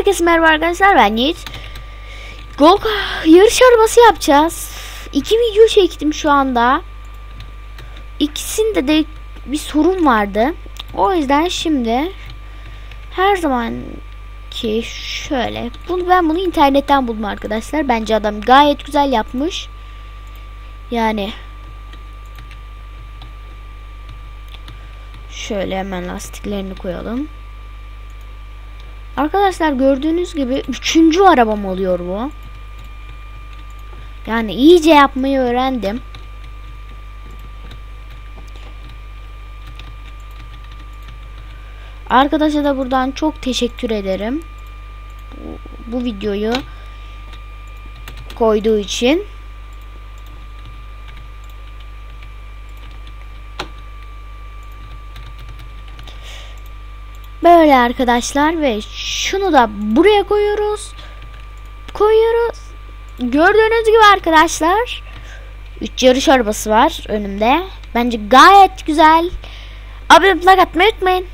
Herkese merhaba arkadaşlar ben Yiğit. Gok yarış arabası yapacağız. İki video çektim şu anda. İkisinde de bir sorun vardı. O yüzden şimdi her zaman ki şöyle bunu ben bunu internetten buldum arkadaşlar. Bence adam gayet güzel yapmış. Yani şöyle hemen lastiklerini koyalım. Arkadaşlar gördüğünüz gibi üçüncü arabam oluyor bu. Yani iyice yapmayı öğrendim. Arkadaşa da buradan çok teşekkür ederim. Bu, bu videoyu koyduğu için. Böyle arkadaşlar ve şunu da buraya koyuyoruz. Koyuyoruz. Gördüğünüz gibi arkadaşlar 3 yarış arabası var önümde. Bence gayet güzel. Abone olmayı atmayı unutmayın.